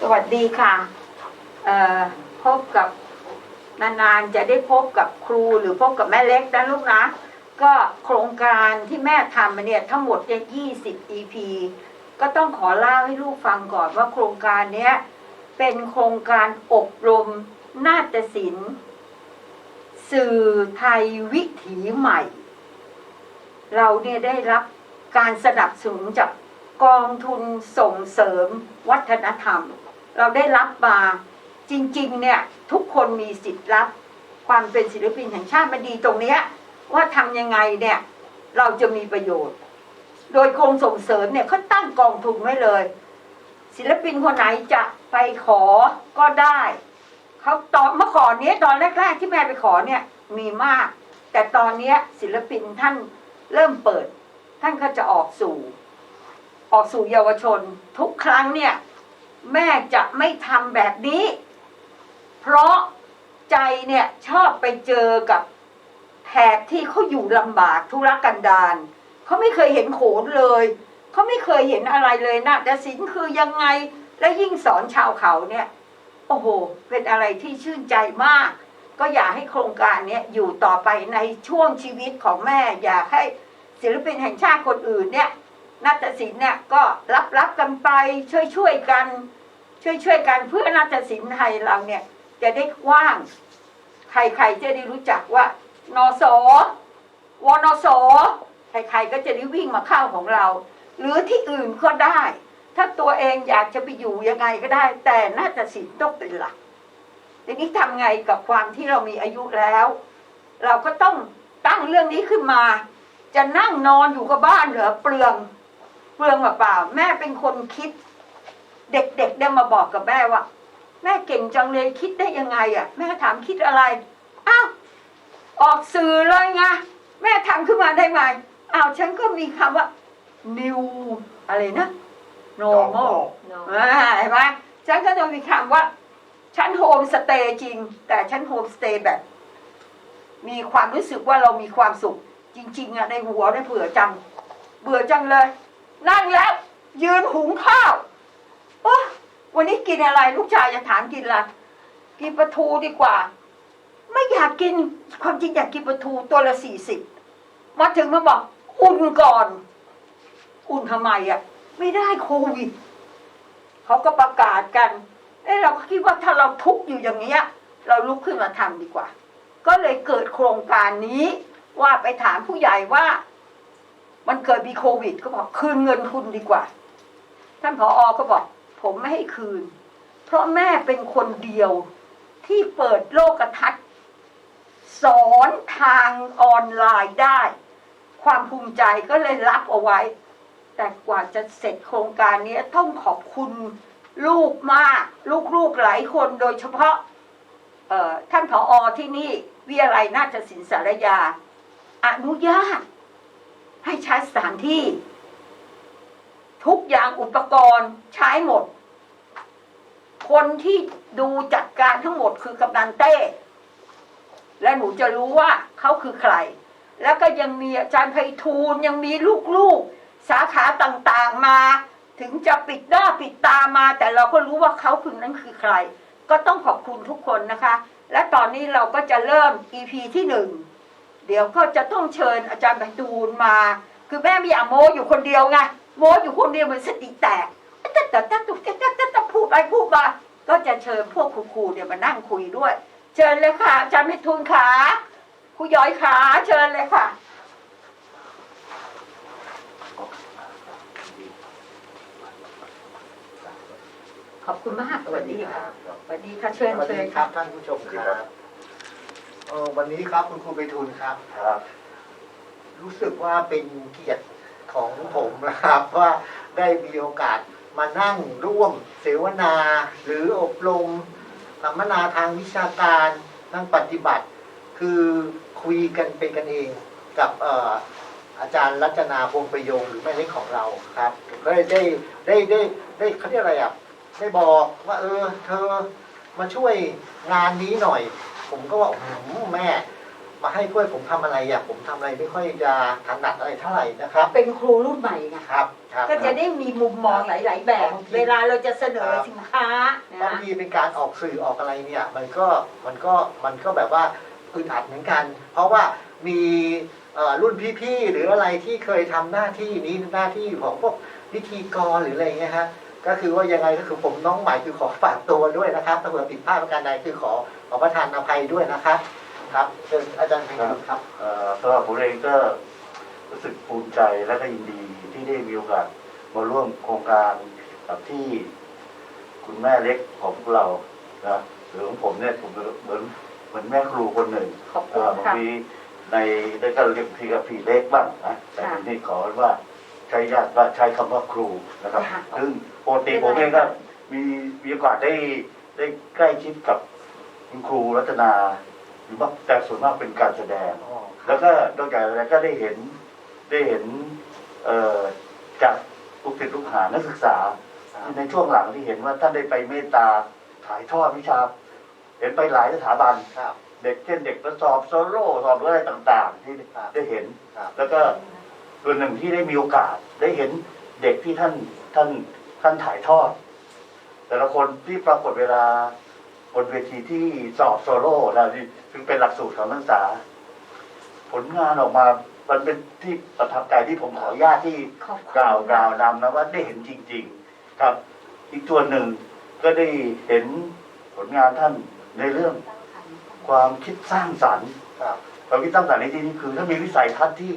สวัสดีค่ะเอ่อพบกับนานๆจะได้พบกับครูหรือพบกับแม่เล็กนะลูกนะ ก็โครงการที่แม่ทำมาเนี่ยทั้งหมดเนี่ย20 EP ก็ต้องขอเล่าให้ลูกฟังก่อนว่าโครงการเนี้ยเป็นโครงการอบรมนาฏศิลป์ สื่อไทยวิถีใหม่ เราเนี่ยได้รับการสนับสนุนจากกองทุนส่งเสริมวัฒนธรรม เราได้รับมาจริง ๆ เนี่ย ทุกคนมีสิทธิ์รับ ความเป็นศิลปินแห่งชาติมันดีตรงเนี้ย ว่าทำยังไงเนี่ย เราจะมีประโยชน์ โดยกรมส่งเสริมเนี่ยเขาตั้งกองทุนไว้เลย ศิลปินคนไหนจะไปขอก็ได้เขาตอนเมื่อก่อนเนี้ยตอนแรก ๆ ที่แม่ไปขอเนี่ยมีมาก แต่ตอนเนี้ยศิลปินท่านเริ่มเปิด ท่านก็จะออกสู่ ออกสู่เยาวชน ทุกครั้งเนี่ย แม่จะไม่ทำแบบนี้ เพราะใจเนี่ยชอบไปเจอกับแถบที่เขาอยู่ลำบากทุรกันดารเขาไม่เคยเห็นโขนเลยเขาไม่เคยเห็นอะไรเลยนาฏศิลป์คือยังไงและยิ่งสอนชาวเขาเนี่ย โอ้โห เป็นอะไรที่ชื่นใจมาก ก็อยากให้โครงการเนี้ยอยู่ต่อไปในช่วงชีวิตของแม่ อยากให้ศิลปินแห่งชาติคนอื่นเนี่ยนาฏศิลป์เนี่ยก็รับรับกันไปช่วยช่วยกัน ช่วยช่วยๆกันเพื่อนาฏศิลป์ไทยเราเนี่ย จะได้กว้าง ใครๆจะได้รู้จักว่านสวนสใครๆก็จะได้วิ่งมาเข้าของเรา หรือที่อื่นก็ได้ ถ้าตัวเองอยากจะไปอยู่ยังไงก็ได้ แต่น่าฏศิลป์ต้องเป็นหลักทีนี้ทำไงกับความที่เรามีอายุแล้ว เราก็ต้องตั้งเรื่องนี้ขึ้นมา จะนั่งนอนอยู่กับบ้านเหรอเปลือง เปลืองเปล่าแม่เป็นคนคิด เด็กๆได้มาบอกกับแม่ว่า แม่เก่งจังเลยคิดได้ยังไงอะ แม่ถามคิดอะไรอ้าวออกสื่อเลยไงแม่ทำขึ้นมาได้ไหมอ้าวฉันก็มีคำว่า new อะไรนะ normal อ่าเห็นไหมฉันก็จะมีคำว่า ฉันโฮมสเตย์จริง แต่ฉันโฮมสเตย์แบบ มีความรู้สึกว่าเรามีความสุข จริง ๆอะในหัวเนี่ยเบื่อจัง เบื่อจังเลย นั่งแล้ว ยืนหุงข้าวโอ้ วันนี้กินอะไร ลูกชายจะถามกินอะไรกินปลาทูดีกว่า ไม่อยากกินความจริงอยากกินปลาทูตัวละสี่สิบมาถึงมาบอก อุ่นก่อน อุ่นทำไมอะ ไม่ได้โควิดเขาก็ประกาศกันเอ้เราก็คิดว่าถ้าเราทุกข์อยู่อย่างเงี้ย เราลุกขึ้นมาทำดีกว่า ก็เลยเกิดโครงการนี้ว่าไปถามผู้ใหญ่ว่า มันเกิดมีโควิด ก็บอกคืนเงินทุนดีกว่า ท่านผออก็บอก ผมไม่ให้คืน เพราะแม่เป็นคนเดียวที่เปิดโลกทัศน์ สอนทางออนไลน์ได้ ความภูมิใจก็เลยรับเอาไว้ แต่กว่าจะเสร็จโครงการนี้ต้องขอบคุณลูกมาก ลูกๆหลายคนโดยเฉพาะท่านผออที่นี่วิทยาลัยนาฏศิลป์สารยา อนุญาตให้ใช้สถานที่ ทุกอย่างอุปกรณ์ใช้หมด คนที่ดูจัดการทั้งหมดคือกำนันเต้ และหนูจะรู้ว่าเขาคือใคร แล้วก็ยังมีอาจารย์ไพฑูรย์ยังมีลูกๆ สาขาต่างๆมา ถึงจะปิดหน้าปิดตามา แต่เราก็รู้ว่าเขาคือนั้นคือใคร ก็ต้องขอบคุณทุกคนนะคะ และตอนนี้เราก็จะเริ่ม EP ที่หนึ่งเดี๋ยวก็จะต้องเชิญอาจารย์ไพฑูรย์มา คือแม่ไม่อยากโม้อยู่คนเดียวไง โม้อยู่คนเดียวเหมือนสติแตกแต่แต่แต่แต่แต่แต่แต่พูดไปพูดมาก็จะเชิญพวกครูๆเนี่ยมานั่งคุยด้วย เชิญเลยค่ะอาจารย์ไพฑูรย์ขาครูย้อยขาเชิญเลยค่ะขอบคุณมากสวัสดีค่ะสวัสดีค่ะเชิญสวัสเชิดีญครับท่านผู้ชมครับเอ่อวันนี้ครับคุณครูไปทุนครับ ครับ รู้สึกว่าเป็นเกียรติ ของผมนะครับว่าได้มีโอกาสมานั่งร่วมเสวนา หรืออบรมสัมมนาทางวิชาการทางปฏิบัติ คือคุยกันเป็นกันเองกับอาจารย์รัชนาพงประโยงหรือแม่เล็กของเราครับก็ได้ได้ได้ได้เขาเรียกอะไรอะได้บอกว่าเออเธอมาช่วยงานนี้หน่อย ผมก็ว่าโอ้โหแม่ มาให้ช่วยผมทำอะไรอะผมทำอะไรไม่ค่อยจะถนัดอะไรเท่าไหร่นะครับเป็นครูรุ่นใหม่ไงครับครับ ก็จะได้มีมุมมองหลาย ๆ แบบบางทีเวลาเราจะเสนอครับสินค้าบางนะทีเป็นการออกสื่อออกอะไรเนี่ย มันก็มันก็มันก็แบบว่าอึดอัดเหมือนกัน เพราะว่ามีเอ่อรุ่นพี่ๆหรืออะไรที่เคยทำหน้าที่นี้หน้าที่ของพวกพิธีกรหรืออะไรเงี้ยฮะก็คือว่ายังไงก็คือผมน้องใหม่คือขอฝากตัวด้วยนะครับถ้าเผื่อผิดพลาดประการใดคือขอขอประทานอภัยด้วยนะครับ ครับเชิญอาจารย์ไพฑูรย์ครับเอ่อสำหรับผมเองก็รู้สึกภูมิใจและก็ยินดีที่ได้มีโอกาสมาร่วมโครงการกับที่คุณแม่เล็กของพวกเรานะหรือของผมเนี่ยผมเหมือนเหมือนแม่ครูคนหนึ่งขอบคุเอ่ณอบางค่ะ ทีในได้ก็เรียกพี่กับพี่เล็กบ้างนะแต่ค่ะทีนี้ขอว่าใช้ญาติว่าใช้คำว่าครูนะครับ ค่ะซึ่งปกติผมเองก็มีมีโอกาสได้ได้ใกล้ชิดกับคุณครูรัตนา หรือว่าแต่ส่วนมากเป็นการแสดง แล้วก็นอกจากนั้นก็ได้เห็นได้เห็นเอ่อจากลูกศิษย์ลูกหานักศึกษาที่ในช่วงหลังที่เห็นว่าท่านได้ไปเมตตาถ่ายทอดวิชา เห็นไปหลายสถาบันครับเด็กเช่นเด็กประสอบโซโล่สอบอะไรต่างๆ ที่ครับได้เห็นครับแล้วก็ส่วนหนึ่งที่ได้มีโอกาสได้เห็นเด็กที่ท่านท่านท่านถ่ายทอด แต่ละคนที่ปรากฏเวลา บนเวทีที่สอบโซโล่นะที่ซึ่งเป็นหลักสูตรของนักศึกษา ผลงานออกมา มันเป็นที่ประทับใจที่ผมขออนุญาตที่ขอบคุณ กล่าวกล่าวนำนะว่าได้เห็นจริง ๆ ครับ อีกส่วนหนึ่งก็ได้เห็นผลงานท่านในเรื่องความคิดสร้างสรรค์ครับความคิดสร้างสรรค์ในที่นี้คือถ้ามีวิสัยทัศน์ที่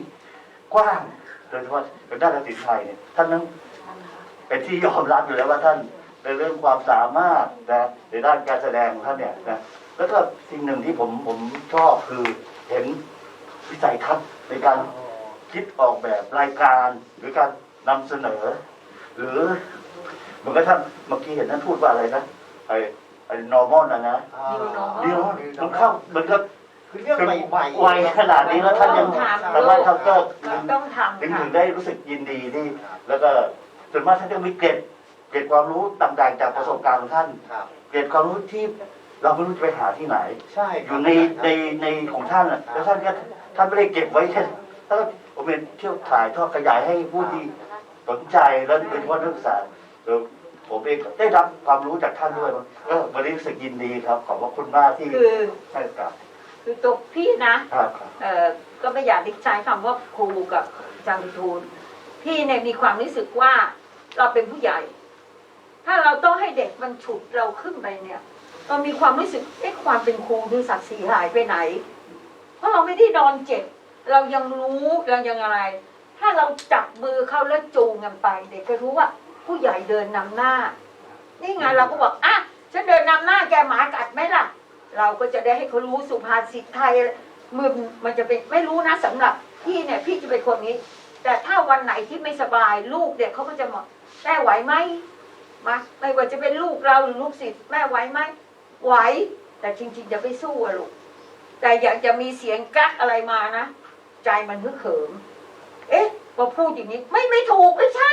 กว้างโดยเฉพาะในด้านการศิลป์ไทยเนี่ยท่านนั้นเป็นที่ยอมรับอยู่แล้วว่าท่าน ในเรื่องความสามารถนะในด้านการแสดงของท่านเนี่ยนะแล้วก็สิ่งหนึ่งที่ผมผมชอบคือเห็นวิสัยทัศน์ในการคิดออกแบบรายการหรือการนำเสนอ หรือเหมือนกับท่านเมื่อกี้เห็นท่านพูดว่าอะไรนะไอ้ไอ้ normal นะนะ New normal เดียวมันเข้าเหมือนกับคือเรื่องใหม่ๆวัยขนาดนี้แล้วท่านยังต้องทำสามารถทำก็มันต้องทำถึงค่ะถึงได้รู้สึกยินดีที่แล้วก็ส่วนมากท่านจะมีเกร็ด เกร็ดความรู้ต่างๆจากประสบการณ์ของท่าน ครับ เกร็ดความรู้ที่เราไม่รู้จะไปหาที่ไหน ใช่คอรับ ยู่ในในในของท่านอะแล้วท่านก็ท่านไม่ได้เก็บไว้แค่ท่านก็ผมเป็นเที่ยวถ่ายทอดขยายให้ผู้ที่สนใจแล้วเป็นว่านักศึกษาเออผมเองก็ได้รับความรู้จากท่านด้วยเออวันนี้รู้สึกยินดีครับ ขอบพระคุณมากที่คือให้กลับคือตัวพี่นะครับครับ เอ่อก็ไม่อยากใช้คำว่าครูกับอาจารย์ทูลพี่เนี่ยมีความรู้สึกว่าเราเป็นผู้ใหญ่ ถ้าเราต้องให้เด็กมันฉุดเราขึ้นไปเนี่ยเรามีความรู้สึกเอ๊ะความเป็นครูดูศักดิ์ศรีหายไปไหน เพราะเราไม่ได้นอนเจ็บ เรายังรู้เรายังอะไร ถ้าเราจับมือเขาแล้วจูงกันไป เด็กก็รู้ว่า ผู้ใหญ่เดินนำหน้า นี่ไงเราก็บอกอะฉันเดินนำหน้าแกหมากัดไหมล่ะ เราก็จะได้ให้เขารู้สุภาษิตไทยมือมันจะเป็นไม่รู้นะสำหรับพี่เนี่ยพี่จะเป็นคนนี้ แต่ถ้าวันไหนที่ไม่สบายลูกเนี่ยเขาก็จะบอกแม่ไหวไหม มาไม่ว่าจะเป็นลูกเราหรือลูกศิษย์แม่ไหวไหมไหว แต่จริงๆอย่าไปสู้อะลูกแต่อยากจะมีเสียงกักอะไรมานะใจมันฮึกเหิม เอ๊ะพอพูดอย่างนี้ไม่ไม่ถูกไม่ใช่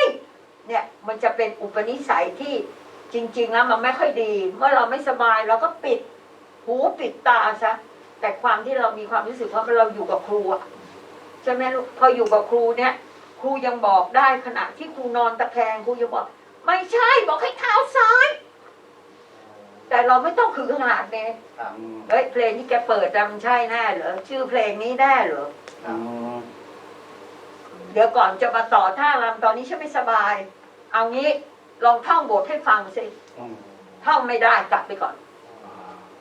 เนี่ยมันจะเป็นอุปนิสัยที่จริง ๆ แล้วมันไม่ค่อยดี เมื่อเราไม่สบายเราก็ปิด หูปิดตาซะแต่ความที่เรามีความรู้สึกว่าเราอยู่กับครูอะใช่ไหมลูกพออยู่กับครูเนี่ย ครูยังบอกได้ขณะที่ครูนอนตะแคงครูยังบอก ไม่ใช่บอกให้เท้าซ้าย แต่เราไม่ต้องคือขนาดนี้ครับอืมเฮ้ยเพลงที่แกเปิดจำใช่แน่เหรอชื่อเพลงนี้แน่เหรออืมเดี๋ยวก่อนจะมาต่อท่ารำตอนนี้ฉันไม่สบาย เอางี้ลองท่องบทให้ฟังสิอืมท่องไม่ได้กลับไปก่อน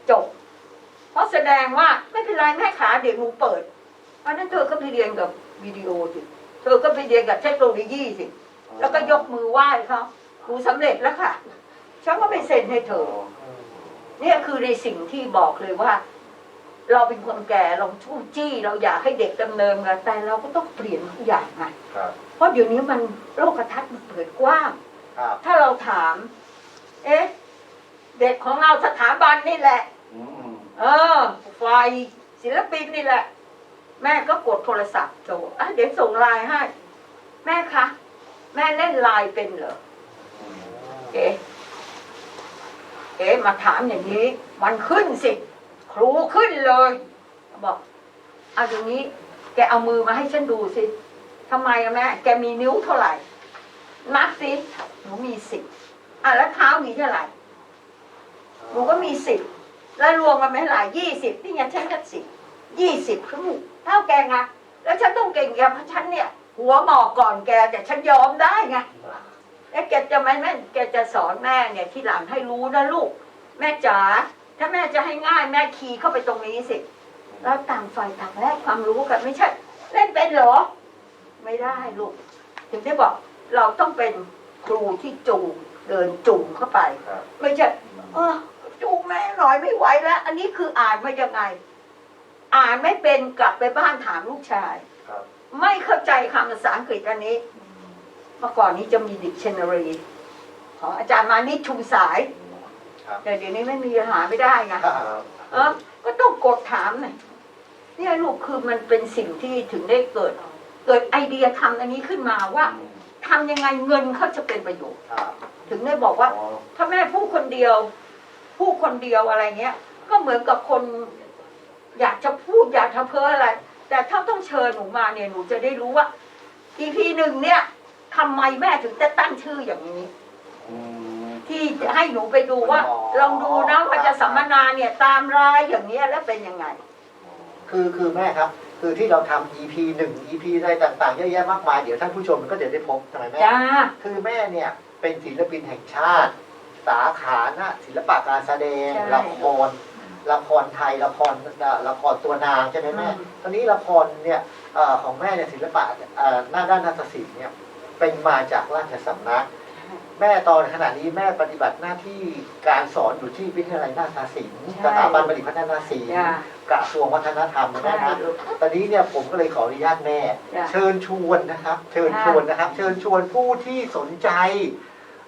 จบ เพราะแสดงว่าไม่เป็นไรแม่ขาเดี๋ยวหนูเปิดเพราะฉะนั้นเธอก็ไปเรียนกับวิดีโอสิเธอก็ไปเรียนกับเทคโนโลยีสิ แล้วก็ยกมือไหว้เขา ครูสำเร็จแล้วค่ะ ฉันก็ไปเซ็นให้เธอ เนี่ยคือในสิ่งที่บอกเลยว่า เราเป็นคนแก่เราชู้จี้ เราอยากให้เด็กดำเนินกันแต่เราก็ต้องเปลี่ยนทุกอย่างไงครับเพราะเดี๋ยวนี้มันโลกทัศน์มันเปิดกว้างครับถ้าเราถาม เอ๊ะ เด็กของเราสถาบันนี่แหละอืมเออฝ่ายศิลปินนี่แหละ แม่ก็กดโทรศัพท์โทรอะเดี๋ยวส่งไลน์ให้ แม่คะ แม่เล่นไลน์เป็นเหรออืม เอ๊ะเอ๊ะมาถามอย่างนี้ มันขึ้นสิ ครูขึ้นเลยบอกเอาอย่างนี้ แกเอามือมาให้ฉันดูสิทำไมแม่แกมีนิ้วเท่าไหร่ นับสิหนูมีสิบอะแล้วเท้ามีเท่าไหร่หนูก็มีสิบแล้วรวมกันไม่เท่าไหร่ยี่สิบนี่ไงฉันก็สิบยี่สิบคือเท่าแกไงแล้วฉันต้องเก่งแกเพราะฉันเนี่ย หัวหมอกก่อนแกแต่ฉันยอมได้ไง แล้วแกจะไม่แม่แกจะสอนแม่เนี่ยที่หลังให้รู้นะลูก แม่จ๋าถ้าแม่จะให้ง่ายแม่คีย์เข้าไปตรงนี้สิแล้วต่างฝ่ายต่างแลกความรู้กันไม่ใช่ เล่นเป็นเหรอ ไม่ได้ลูก ถึงได้บอกเราต้องเป็นครูที่จูงเดินจูงเข้าไปครับไม่ใช่เออจูงแม่หน่อยไม่ไหวแล้ว อันนี้คืออ่านมายังไง อ่านไม่เป็นกลับไปบ้านถามลูกชายครับไม่เข้าใจคำภาษาอังกฤษอันนี้เมื่อก่อนนี้จะมีดิกชันนารีของอาจารย์มานี่ชุมสาย ครับแต่เดี๋ยวนี้ไม่มีหาไม่ได้ไงครับครับเออก็ต้องกดถามหน่อยเนี่ยลูกคือมันเป็นสิ่งที่ถึงได้เกิด เกิดไอเดียทำอันนี้ขึ้นมาว่าทำยังไงเงินเขาจะเป็นประโยชน์ ครับถึงได้บอกว่า อ๋อถ้าแม่พูดคนเดียว พูดคนเดียวอะไรเงี้ย ก็เหมือนกับคน อยากจะพูดอยากจะเพ้ออะไร แต่ถ้าต้องเชิญหนูมาเนี่ยหนูจะได้รู้ว่า EP หนึ่งเนี่ย ทำไมแม่ถึงจะตั้งชื่ออย่างนี้อืมที่จะให้หนูไปดูว่าลองดูนะว่าจะสัมมนาเนี่ยตามรายอย่างเนี้ยแล้วเป็นยังไง คือคือแม่ครับ คือที่เราทำ EP หนึ่ง EP อะไรต่างๆเยอะแยะมากมายเดี๋ยวท่านผู้ชมก็จะได้พบใช่ไหมแม่จ้าคือแม่เนี่ยเป็นศิลปินแห่งชาติ สาขาหน้าศิลปะการแสดงใช่ละครละครไทยละครละครตัวนางใช่ไหมแม่อืมตอนนี้ละครเนี่ยเอ่อของแม่เนี่ยศิลปะเอ่อหน้าด้านนาฏศิลป์เนี่ย เป็นมาจากราชสำนัก แม่ตอนขณะนี้แม่ปฏิบัติหน้าที่การสอนอยู่ที่วิทยาลัยนาฏศิลป์ใช่สถาบันบัณฑิตพัฒนาศิลป์จ้ากระทรวงวัฒนธรรมนะใช่แม่นะลูกตอนนี้เนี่ยผมก็เลยขออนุญาตแม่จ้ะเชิญชวนนะครับ เชิญชวนนะครับ เชิญชวนผู้ที่สนใจ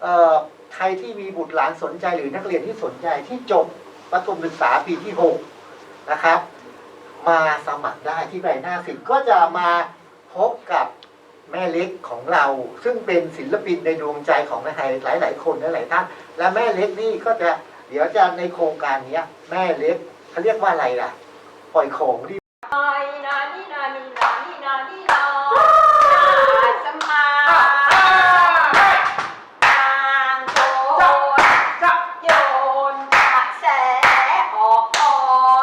เอ่อใครที่มีบุตรหลานสนใจหรือนักเรียนที่สนใจที่จบประถมศึกษาปีที่ 6 นะครับ มาสมัครได้ที่ใบหน้าสิบก็จะมาพบกับ แม่เล็กของเรา ซึ่งเป็นศิลปินในดวงใจของในไทยหลาย ๆ คนหลายๆท่าน และแม่เล็กนี่ก็จะเดี๋ยวจะในโครงการเนี้ย แม่เล็กเขาเรียกว่าอะไรล่ะ ปล่อยของที่ไอ้นานี่นานี่นานี่นานี่นาสมาทางโจรโยนกระแสออกอ่อ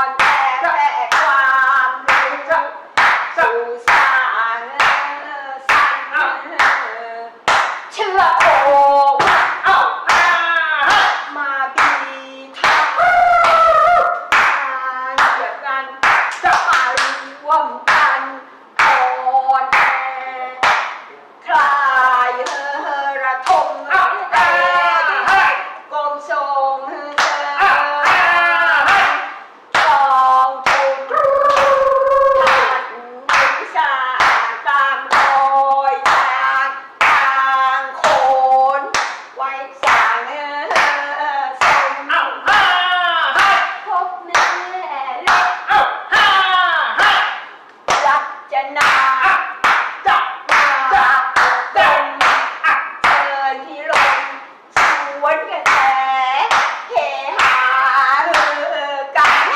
นแต่แต่ความรู้สู่สารสันเชื่อโคมาบีทักทางเดียวกัน จะมารวมกันอ่อนแอคลายเฮอระทมแต่กรมทรงเจอจองถูกท่านถึงชาตามรอยจากทางโคนไว้สร้างสมพบแม่เล็ก รัจนาจับมาเดินเชิญที่ลงสวนกระแสเฮฮาเฮอกัน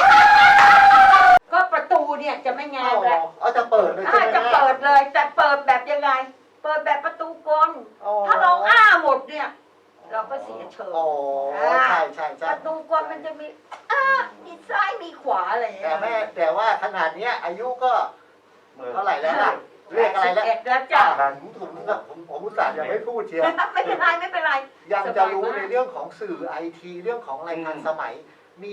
ก็ประตูเนี่ยจะไม่แง้ อ๋ มแล้ว อเอาจะเปิดเลยใช่ อ่า ไหม จะ แม่ เปิดเลย แต่เปิดแบบยังไง เปิดแบบประตูกล อ๋อ ถ้าเราอ้าหมดเนี่ย เราก็เสียเชิญ อ๋อใช่ใช่ ป ใช่ ระตูกลมันจะมีอ้ามีซ้ายมีขวาอะไรอย่าง แต่ เงี้ย แม่แต่ว่าขนาดเนี้ยอายุก็ มื่อ เท่าไหร่แล้วล่ะเรียกอะไรแล้วแปดสิบเอ็ดแล้วจ้ะผมผมผมผมอุตส่าห์ยังไม่พูดเชียวไม่เป็นไรไม่เป็นไรยังจะรู้ในเรื่องของสื่อไอทีเรื่องของอะไรทันสมัย มี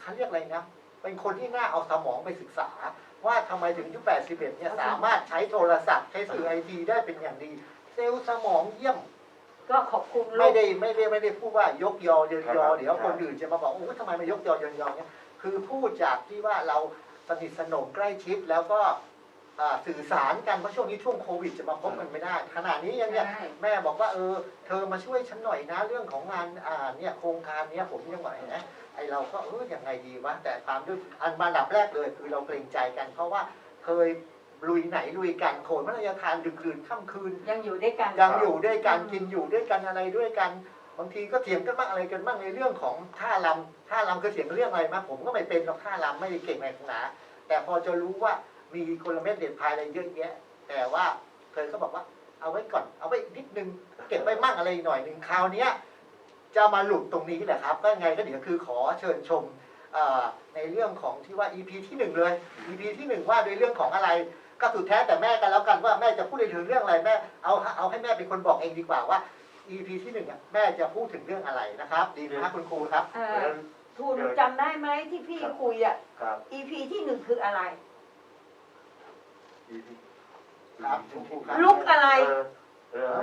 เขาเรียกอะไรนะเป็นคนที่น่าเอาสมองไปศึกษา ว่าทำไมถึงอายุ81เนี่ยสามารถใช้โทรศัพท์ใช้สื่อไอทีได้เป็นอย่างดี เซลล์สมองเยี่ยมก็ขอบคุณลูไม่กได้ไม่ได้ไม่ได้พูดว่ายกยอเยินยอเดี๋ยวคนอื่นจะมาบอกโอ้ทำไมมายกยอเยินยอเนี่ยคือพูดจากที่ว่าเราสนิทสนมใกล้ชิดแล้วก็ อ่าสื่อสารกันเพราะช่วงนี้ช่วงโควิดจะมาพบกันไม่ได้ขนาดนี้ยังเนี่ยใช่ แม่บอกว่าเออเธอมาช่วยฉันหน่อยนะเรื่องของงานอ่าเนี่ยโครงการเนี้ยผมยังไหวนะไอเราก็เออยังไงดีวะแต่ตามด้วยอันมาดับแรกเลย คือเราเกรงใจกัน เพราะว่าเคยลุยไหนลุยกันโขนพระราชทานดึกดื่นค่ำคืน ยังอยู่ด้วยกัน ยังอยู่ด้วยกันกินอยู่ด้วยกันอะไรด้วยกัน บางทีก็เถียงกันบ้างอะไรกันบ้างในเรื่องของท่าลำท่าลำก็เถียงเรื่องอะไรมาผมก็ไม่เป็นหรอกท่าลำไม่ได้เก่งอะไรขนาดแต่พอจะรู้ว่า มีกลเม็ดเด็ดพายอะไรเยอะแยะ แต่ว่าเธอก็บอกว่า เอาไว้ก่อน เอาไว้นิดนึง เก็บไว้มั่งอะไรหน่อยหนึ่งคราวเนี้ยจะมาหลุดตรงนี้แหละครับ ก็ไงก็เดี๋ยวคือขอเชิญชมเอ่อในเรื่องของที่ว่า EP ที่หนึ่งเลย EP ที่หนึ่งว่าโดยเรื่องของอะไรก็สุดแท้แต่แม่กันแล้วกันว่าแม่จะพูดในถึงเรื่องอะไรแม่เอาเอาให้แม่เป็นคนบอกเองดีกว่าว่า EP ที่หนึ่งอะแม่จะพูดถึงเรื่องอะไรนะครับ ดีไหมครับคุณครูครับเออทุนจำได้ไหมที่พี่คุยอะครับ EP ที่หนึ่งคืออะไร ครับคุณครูครับ ลุกอะไร เออเออ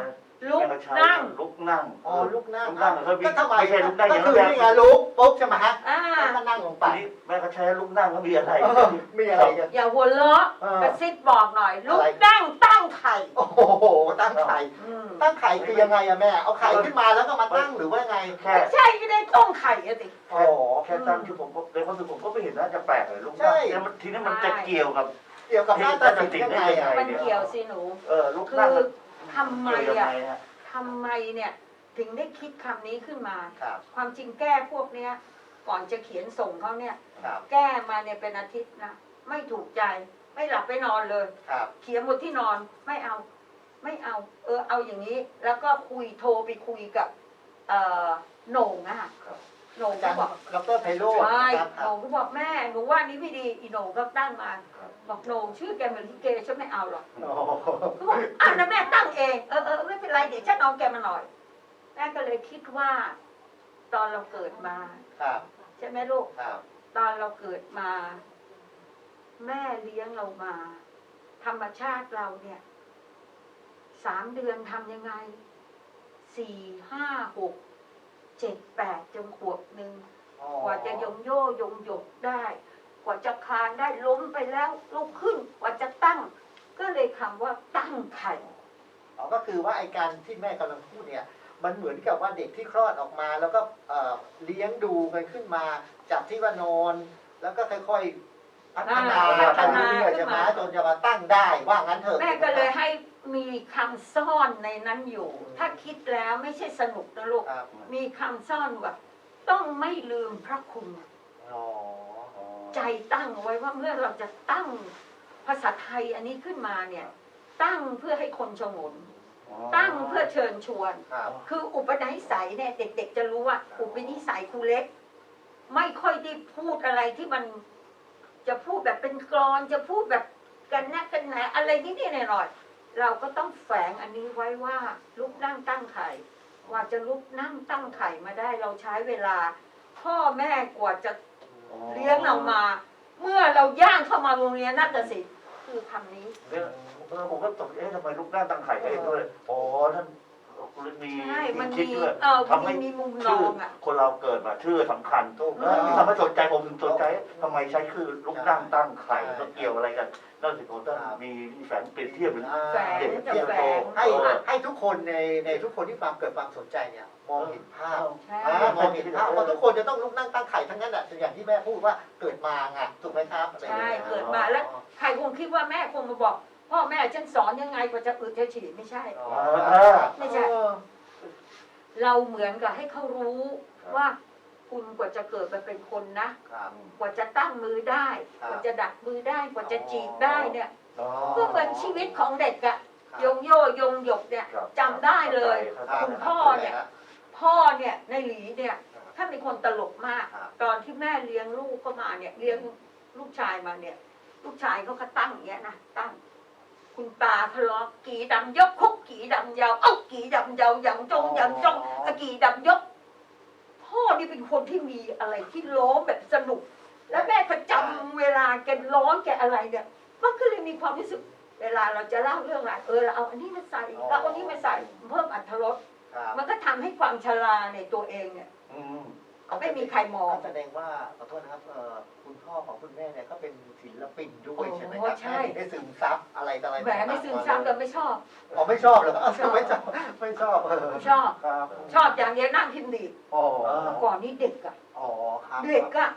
ลุกแม่ใช้นั่ง ลุกนั่งอ๋อลุกนั่งลุกนั่งก็มีก็ทำไมไม่ใช่ลุกนั่งอก็ย่างคือนั้นนี่ไงลุกปุ๊บใช่ไหมฮะอ่า แล้วก็นั่งลงไปทีนี้แม่ก็ใช้ลุกนั่งก็มีอะไรเออมีอะไรกัน อย่าหัวเราะเออกระซิบบอกหน่อย ลุกอะไรตั้งตั้งไข่โอ้โหตั้งไข่ อืมตั้งไข่คือยังไงอะแม่ เอาไข่ขึ้นมาแล้วก็มาตั้งหรือว่าไงแค่ไม่ใช่ไม่ได้ต้มไข่อะสิ อ๋อ แค่ตั้งคือผมก็ในความรู้สึกผมก็ไม่เห็นน่าจะแปลกเลยลุกใช่นั่งเนี่ยมันทีนี้มันจะเกี่ยวกับ เกี่ยวกับหน้าตาสินยังไงอะมันเกี่ยวสิหนู เออลุกคืนั่งอมันทำไมเกี่ยวยังอะไงฮะทำไมเนี่ยถึงได้คิดคำนี้ขึ้นมา ครับความจริงแก้พวกเนี้ย ก่อนจะเขียนส่งเขาเนี่ย ครับแก้มาเนี่ยเป็นอาทิตย์นะไม่ถูกใจ ไม่หลับไม่นอนเลย ครับ เขียนหมดที่นอนไม่เอา ไม่เอา เออ เอาอย่างนี้ แล้วก็คุยโทรไปคุยกับ เอ่อโหน่งอะค่ะครับ โหน่งอาก็จารย์บอกดรไพโรจน์ใช่นะครับโหน่งก็บอกแม่หนูว่านี้ไม่ดีอีโหน่งก็ตั้งมาครั บบอกโหน่งชื่อแกเหมือนลิเกฉันไม่เอาหรอกโอ้โหเขาบอกอ้าวนะแม่ตั้งเองเออเออไม่เป็นไรเดี๋ยวฉันเอาแกมาหน่อยแม่ก็เลยคิดว่า ตอนเราเกิดมาครับใช่ไหมลูกครับตอนเราเกิดมา แม่เลี้ยงเรามา ธรรมชาติเราเนี่ยสามเดือนทำยังไงสี่ห้าหกเจ็ดแปดจนขวบหนึ่งอ๋อกว่าจะยงโย่ยงหยกได้ก ว่าจะคลานได้ล้มไปแล้วลุกขึ้นกว่าจะตั้ง ก็เลยคำว่าตั้งไข่อ๋อก็คือว่าไอการที่แม่กำลังพูดเนี่ย มันเหมือนกับว่าเด็กที่คลอดออกมา แล้วก็เอ่อเลี้ยงดูกันขึ้นมา จากที่ว่านอน แล้วก็ค่อยๆพัฒนาพัฒกันนาเรื่อยๆจะมาจนจะมาตั้งได้ ว่างั้นเถอะแม่ก็เลยให้มีคำซ่อนในนั้นอยู่ ถ้าคิดแล้วไม่ใช่สนุกนะลูกครับมีคำซ่อนว่าต้องไม่ลืมพระคุณอ๋อ ใจตั้งไว้ว่าเมื่อเราจะตั้งภาษาไทยอันนี้ขึ้นมาเนี่ย ตั้งเพื่อให้คนชงน ตั้งเพื่อเชิญชวน ครับคืออุปนิสัยเนี่ยเด็ก ๆ จะรู้ว่า อุปนิสัยครูเล็ก ไม่ค่อยได้พูดอะไรที่มันจะพูดแบบเป็นกรอนจะพูดแบบกันแนะกันแหนอะไรนิดๆหน่อยๆเราก็ต้องแฝงอันนี้ไว้ว่าลุกนั่งตั้งไข่กว่าจะลุกนั่งตั้งไข่มาได้ เราใช้เวลา พ่อแม่กว่าจะ เลี้ยงเรามา เมื่อเราย่างเข้ามาโรงเรียนนาฏศิลป์คือคำนี้ เนี่ยเออผมก็ตกเอ๊ะทำไมลุกนั่งตั้งไข่ได้ด้วยอ๋อท่านมีใช่ มันคิดมีด้วยเออทำให้มีมีมุมนชื่อองอะ คนเราเกิดมาชื่อสำคัญถูกแล้วต้องทำให้สนใจผมถึงสนใจทำไมใช้ชื่อลุกนั่งตั้งไข่แล้วเกี่ยวอะไรกัน นั่นสิผมต้องมีมีแฝงเปรียบเทียบหรืออ่าแฝงเด็กจะเทียบแฝโตงให้ให้ทุกคนในในทุกคนที่ความเกิดความสนใจเนี่ยมองเห็นภาพใช่อ่ามองเห็นภาพเพราะทุกคนจะต้องลุกนั่งตั้งไข่ทั้งนั้นแหละอย่างที่แม่พูดว่าเกิดมาไงถูกไหมครับอะไรอย่างใช่เงี้ย เกิดมาแล้วใครคงคิดว่าแม่คงมาบอก พ่อแม่ฉันสอนยังไงกว่าจะอึดจะฉีดไม่ใช่อ๋อไม่ใช่เออเราเหมือนกับให้เขารู้ว่า คุณกว่าจะเกิดมาเป็นคนนะ ครับกว่าจะตั้งมือได้ครับกว่าจะดักมือได้ กว่าจะจีบได้เนี่ยอ๋อ ก็เหมือนชีวิตของเด็กอะครับยงโย่ยงหยกเนี่ยครับจำได้เลย ครับ คุณพ่อเนี่ย พ่อเนี่ยในหลีเนี่ยท่านเป็นคนตลกมาก ครับ ตอนที่แม่เลี้ยงลูกเข้ามาเนี่ยเลี้ยงลูกชายมาเนี่ย ลูกชายเขาก็ตั้งอย่างเงี้ยนะตั้ง คุณตาทะเลาะกี่ดำยกคุกกี่ดำยาวเอ้ากี่ดำยาวอย่างจงอย่างจงอะกี่ดำยก พ่อนี่เป็นคนที่มีอะไรที่ร้องแบบสนุก แล้วแม่ก็จำเวลาแกร้องแกอะไรเนี่ย มันก็เลยมีความรู้สึก เวลาเราจะเล่าเรื่องอะไรเออเราเอาอันนี้มาใส่เราเอาอันนี้มาใส่เพิ่มอรรถรสครับมันก็ทำให้ความชราในตัวเองเนี่ยอืม ไม่มีใครมอง แสดงว่าขอโทษนะครับเอ่อคุณพ่อของคุณแม่เนี่ยก็เป็นศิลปินด้วยโอ้ใช่ไหมโหครับใช่ ได้ซึมซับอะไรต่ออะไรแหมไม่ซึมซับแต่ไม่ชอบ อ๋อไม่ชอบเหรอเอาไม่ชอบไม่ชอบเออไม่ชอบ ครับชอบอย่างเดียวนั่งพิมพ์ดีดอ๋อก่อนนี้เด็กอะอ๋อครับเด็กอะ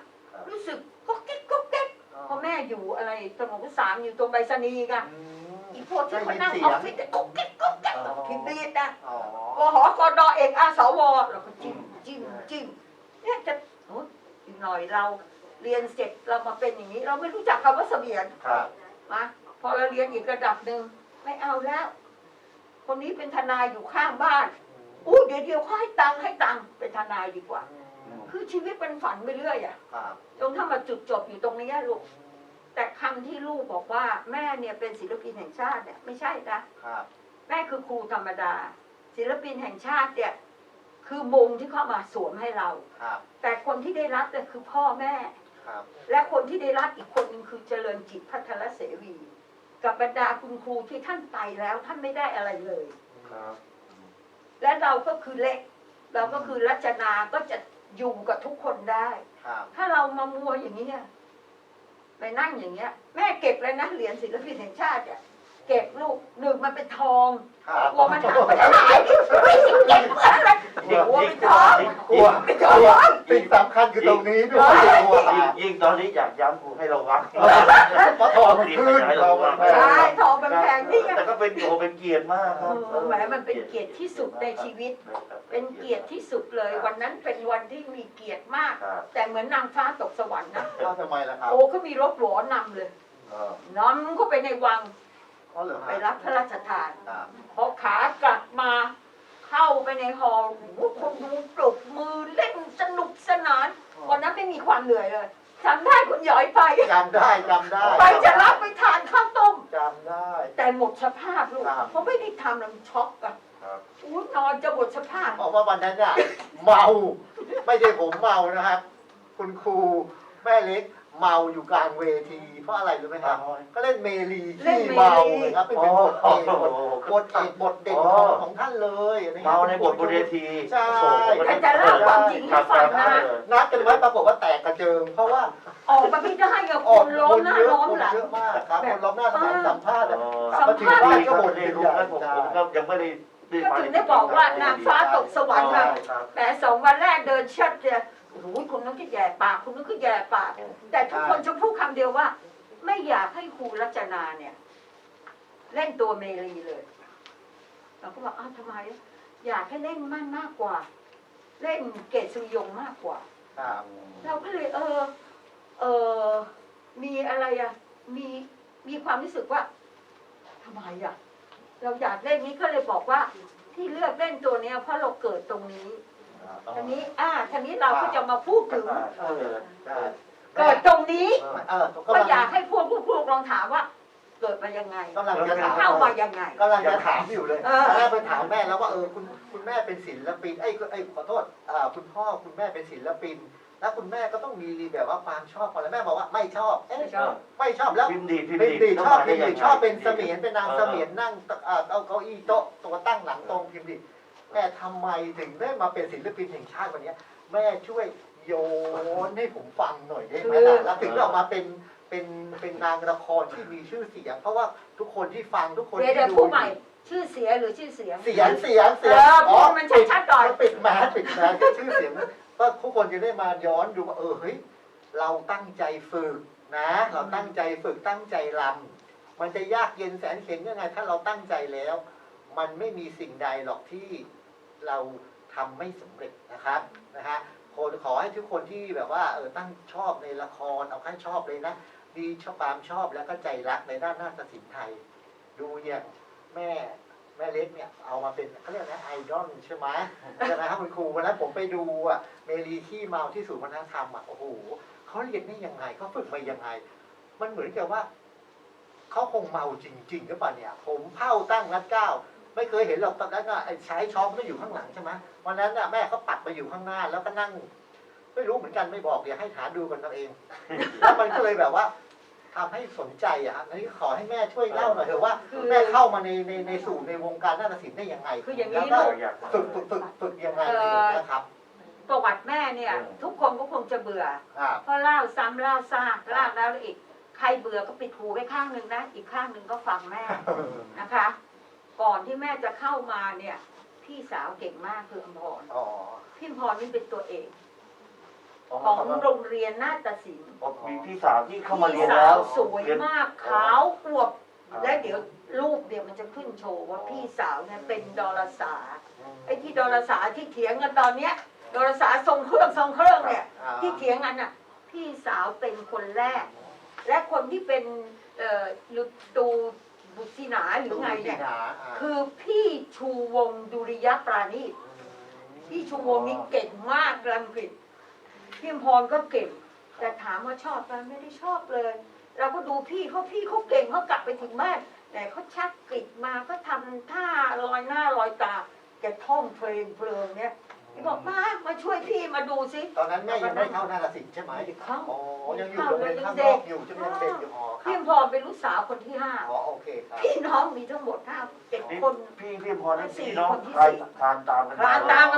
รู้สึกก็กิ๊กก็แก๊กพอแม่อยู่อะไรสมองสามอยู่ตรงใบสนีย์กันอืมอีพวกที่มานั่งออฟฟิศก็กิ๊กก็แก๊กพิมพ์ดีดนะอ๋อ กหกดเอกอาสวเราก็จิ้มจิ้มจิ้ม เนี่ยจะโอ้ยอีกหน่อยเราเรียนเสร็จเรามาเป็นอย่างนี้ เราไม่รู้จักคำว่าเสบียงครับมาพอเราเรียนอีกระดับหนึ่งไม่เอาแล้ว คนนี้เป็นทนายอยู่ข้างบ้านอู้เดี๋ยวเดี๋ยวเขาให้ตังค์ให้ตังค์เป็นทนายดีกว่า คือชีวิตเป็นฝันไปเรื่อยอะครับจนถ้ามาจุดจบอยู่ตรงนี้ลูกแต่คำที่ลูกบอกว่าแม่เนี่ยเป็นศิลปินแห่งชาติเนี่ยไม่ใช่นะครับ แม่คือครูธรรมดา ศิลปินแห่งชาติเนี่ย คือมงที่เข้ามาสวมให้เรา ครับแต่คนที่ได้รับเนี่ยคือพ่อแม่ ครับและคนที่ได้รับอีกคนหนึ่งคือเจริญจิตพัทรเสวี กับบรรดาคุณครูที่ท่านไปแล้วท่านไม่ได้อะไรเลย ครับและเราก็คือเล็ก เราก็คือรัชนาก็จะอยู่กับทุกคนได้ ครับถ้าเรามามัวอย่างนี้ยไปนั่งอย่างเงี้ย แม่เก็บเลยนะเหรียญศิลปินแห่งชาติอะเก็บลูกหนึ่งมันเป็นทองครับกลัวมันหายไปไหน กลัวกลัวสิ่งสำคัญคือตรงนี้ด้วยกลัวยิ่งยิ่งตอนนี้อยากย้ำครูให้ระวังเพราะทองมันขึ้นทองมันแพใช่งทองมันแพงนี่ไงแต่ก็เป็นโอเป็นเกียรติมากครับเออแหมมันเป็นเกียรติที่สุดในชีวิต เป็นเกียรติที่สุดเลย วันนั้นเป็นวันที่มีเกียรติมากครับแต่เหมือนนางฟ้าตกสวรรค์นะเอาทำไมล่ะครับโอ้ก็มีรถหวอนำเลยเออนำเข้าไปในวังอ๋อเหรอไปรับพระราชทานครับพอขากลับมา เข้าไปในฮอลล์โอ้โหคนดูปรบมือเล่นสนุกสนาน วันนั้นไม่มีความเหนื่อยเลยจำได้คุณหยอยไป จำได้จำได้ไปจะรับไปทานข้าวต้ม จำได้ แต่หมดสภาพลูกครับ เพราะไม่ได้ทำแล้วมันช็อกอะครับอู้นอนจะหมดสภาพเพราะว่าวันนั้นเนี่ยเมา ไม่ใช่ผมเมานะครับ คุณครูแม่เล็ก เมาอยู่กลางเวที เพราะอะไรรู้ไหมครับ ก็เล่นเมลีเล่ที่นเมลีเมาเลยครับเป็นบทเอกโอ้บทโหบทเอกบทเด่นอ๋ขอองของท่านเลยอะไรงี้ยเมาในบทบนเวทีใช่โอ้โหแต่จะเล่าความจริงให้ฟังนะนัดกันไว้ปรากฏว่าแตกกระเจิง เพราะว่าออกมาไม่ได้กับอคอกนล้อคมนหน้าเยอะล้อมคนหลังเยอะมากครับแบบคนล้อมหน้าสนามสัมภาษณ์อะอ๋อกลับมาถึงบ้านก็บ่นได้เป็นรู้ใหญ่แล้วผมผมก็ยังไม่ได้ได้ก็ฟัถึงได้บอกว่านางฟ้าตกสวรรค์มาครับแต่สองวันแรกเดินเชิดเลย โอ้โหคนนั้นก็แย่ปากคนนั้นก็แย่ปาก แต่ทุกคนจะพูดคำเดียวว่า ไม่อยากให้ครูรัชนาเนี่ย เล่นตัวเมลีเลยเราก็บอกอ้าวทำไม อยากให้เล่นมั่นมากกว่า เล่นเกตสุริยงมากกว่าครับเราก็เลยเออ เออมีอะไรอะมีมีความรู้สึกว่าทำไมอะเราอยากเล่นนี้ก็เลยบอกว่า ที่เลือกเล่นตัวเนี้ยเพราะเราเกิดตรงนี้ ทีนี้อ่าทีนี้เราก็จะมาพูดถึงเออได้เกิดตรงนี้เออก็อยากให้พวกผู้พวกลองถามว่า เกิดมายังไงกำลังจะถามเข้ามายังไงกำลังจะถามอยู่เลยเออตอนแรกไปถามแม่แล้วว่าเออคุณคุณแม่เป็นศิลปินไอ้ยไอ้ยขอโทษอ่าคุณพ่อคุณแม่เป็นศิลปินแล้วคุณแม่ก็ต้องมีแบบว่าความชอบพอแล้วแม่บอกว่าไม่ชอบเอ๊ะไม่ชอบไม่ชอบแล้วพิมพ์ดีพิมพ์เป็นดีดีชอบข้าเป็นมาดีได้ยังไงชอบเป็นเสมียนเป็นนางเสมียนนั่งเอ่อเอาเก้าอี้โต๊ะตัวตั้งหลังตรงพิมพ์ดี แต่ทำไมถึงได้มาเป็นศิลปินแห่งชาติวันเนี้ยแม่ช่วยโยนให้ผมฟังหน่อยได้ไหมล่ะแล้วถึงได้ออกมาเป็นเป็นเป็นนางละครที่มีชื่อเสียง เพราะว่าทุกคนที่ฟังทุกคนเดี๋ยวที่เดี๋ยวดูพูดใหม่ชื่อเสียหรือชื่อเสียง เสียงเสียงเสียงเออพูดมันชัดๆหน่อยปิดแมสปิดแมสก็ชื่อเสียงก็ทุกคนจะได้มาย้อนดูว่าเออเฮ้ยเราตั้งใจฝึกนะ เราตั้งใจฝึกตั้งใจรำมันจะยากเย็นแสนเข็ญยังไง ถ้าเราตั้งใจแล้ว มันไม่มีสิ่งใดหรอกที่ เราทำไม่สำเร็จนะครับนะฮะคนขอให้ทุกคนที่แบบว่าเออตั้งชอบในละครเอาแค่ชอบเลยนะดีชอบความชอบแล้วก็ใจรักในด้านนาฏศิลป์ไทย ดูอย่างแม่แม่เล็กเนี่ยเอามาเป็นเขาเรียกนะไอดอลใช่ไหมใช่ไหมครับคุณครูวันนั้นผมไปดูอะเมลีที่เมาที่ศูนย์วัฒนธรรมอะโอ้โหเขาเรียนได้ยังไงเขาฝึกมายังไง มันเหมือนกับว่าเขาคงเมาจริงๆหรือเปล่าเนี่ย ผมเผ่าตั้งรัดเก้า ไม่เคยเห็นหรอกตอนนั้นอะไอ้ใช้ช้อมไม่อยู่ข้างหลังใช่ไหมวันนั้นอะแม่เขาปัดไปอยู่ข้างหน้า แล้วก็นั่ง ไม่รู้เหมือนกันไม่บอกเดี๋ยวให้หาดูกันเอาเองแล้วมันก็เลยแบบว่าทำให้สนใจอะอันนี้ขอให้แม่ช่วยเล่าหน่อยเถอะว่าคือแม่เข้ามาในในในสู่ในวงการนาฏศิลป์ได้ยังไงคืออย่างนี้แล้วก็ลูกอยากฝึกฝึกฝึกฝึกยังไงนะครับประวัติแม่เนี่ย ทุกคนก็คงจะเบื่อครับเพราะเล่าซ้ำเล่าซากเล่าแล้วอีกใครเบื่อก็ปิดหูไว้ข้างหนึ่งนะ อีกข้างหนึ่งก็ฟังแม่นะคะ ก่อนที่แม่จะเข้ามาเนี่ย พี่สาวเก่งมากคืออมพรอ๋อพี่อมพรนี่เป็นตัวเอกอ๋อของโรงเรียนนาฏศิลป์อ๋อมีพี่สาวที่เข้ามาเรีพี่ยนสาแล้ววสวยเรีนมากขาวอวบครับและเดี๋ยวรูปเดี๋ยวมันจะขึ้นโชว์ว่าพี่สาวเนี่ยเป็นดอลสาไอ้ที่ดอลสาที่เถียงกันตอนเนี้ย ดอลสาทรงเครื่องทรงเครื่องเนี่ยอ่าที่เถียงกันน่ะ พี่สาวเป็นคนแรก และคนที่เป็นเอ่อลุตู บุตรีหนาหรือไงดูเนี่ยสิหาอ่าคือพี่ชูวงศ์ดุริยปราณีตพี่ชูวงศ์นี่เก่งมากอังกฤษพี่อมพรก็เก่ง แต่ถามว่าชอบไหมไม่ได้ชอบเลย เราก็ดูพี่เขาพี่เขาเก่งเขากลับไปถึงบ้านแต่เขาชักกริดมาก็ทำท่าลอยหน้าลอยตาแกท่องเพลงเพลิงเนี่ยพี่ บอกมามาช่วยพี่มาดูสิ ตอนนั้นแม่ยังไม่เข้านาฏศิลป์ใช่ไหมเข้าอ๋อยังอยู่โรงเรียนข้างนอกอยู่ใช่ไหมยังเด็กอยู่อ๋อคพี่รัอบมพรเป็นลูกสาวคนที่ห้าอ๋อโอเคครับ พี่น้องมีทั้งหมดห้าเจ็ดนี่คน พี่พี่พอนั้นสี่พี่น้องคนที่ใครสี่ทานตามกัน คลานตามกัน